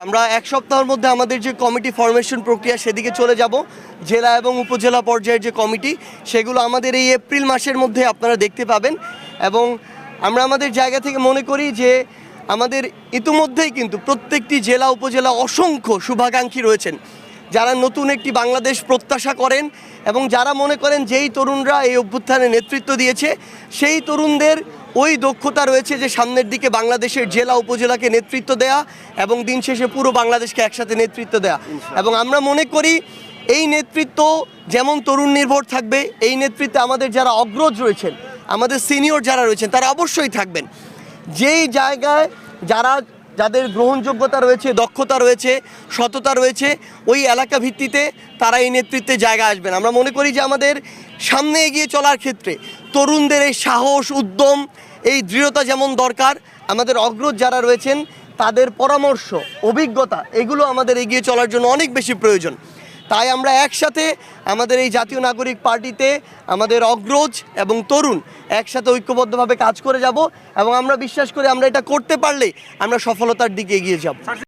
আমরা এক সপ্তাহের মধ্যে আমাদের যে কমিটি ফরমেশন প্রক্রিয়া সেদিকে চলে যাব। জেলা এবং উপজেলা পর্যায়ের যে কমিটি সেগুলো আমাদের এই এপ্রিল মাসের মধ্যে আপনারা দেখতে পাবেন। এবং আমরা আমাদের জায়গা থেকে মনে করি যে আমাদের ইতিমধ্যেই কিন্তু প্রত্যেকটি জেলা, উপজেলা অসংখ্য শুভাকাঙ্ক্ষী রয়েছেন। যারা নতুন একটি বাংলাদেশ প্রত্যাশা করেন এবং যারা মনে করেন যেই তরুণরা এই অভ্যুত্থানে নেতৃত্ব দিয়েছে, সেই তরুণদের ওই দক্ষতা রয়েছে যে সামনের দিকে বাংলাদেশের জেলা উপজেলাকে নেতৃত্ব দেয়া এবং দিন শেষে পুরো বাংলাদেশকে একসাথে নেতৃত্ব দেয়া। এবং আমরা মনে করি এই নেতৃত্ব যেমন তরুণ নির্ভর থাকবে এই নেতৃত্বে আমাদের যারা অগ্রজ রয়েছেন আমাদের সিনিয়র যারা রয়েছেন তারা অবশ্যই থাকবেন। যেই জায়গায় যারা যাদের গ্রহণযোগ্যতা রয়েছে দক্ষতা রয়েছে সততা রয়েছে ওই এলাকা ভিত্তিতে তারা এই নেতৃত্বে জায়গা আসবেন। আমরা মনে করি যে আমাদের সামনে এগিয়ে চলার ক্ষেত্রে তরুণদের এই সাহস উদ্যম এই দৃঢ়তা যেমন দরকার, আমাদের অগ্রজ যারা রয়েছেন, তাদের পরামর্শ, অভিজ্ঞতা, এগুলো আমাদের এগিয়ে চলার জন্য অনেক বেশি প্রয়োজন। তাই আমরা একসাথে আমাদের এই জাতীয় নাগরিক পার্টিতে আমাদের অগ্রজ এবং তরুণ একসাথে ঐক্যবদ্ধভাবে কাজ করে যাব এবং আমরা বিশ্বাস করি আমরা এটা করতে পারলে আমরা সফলতার দিকে এগিয়ে যাব।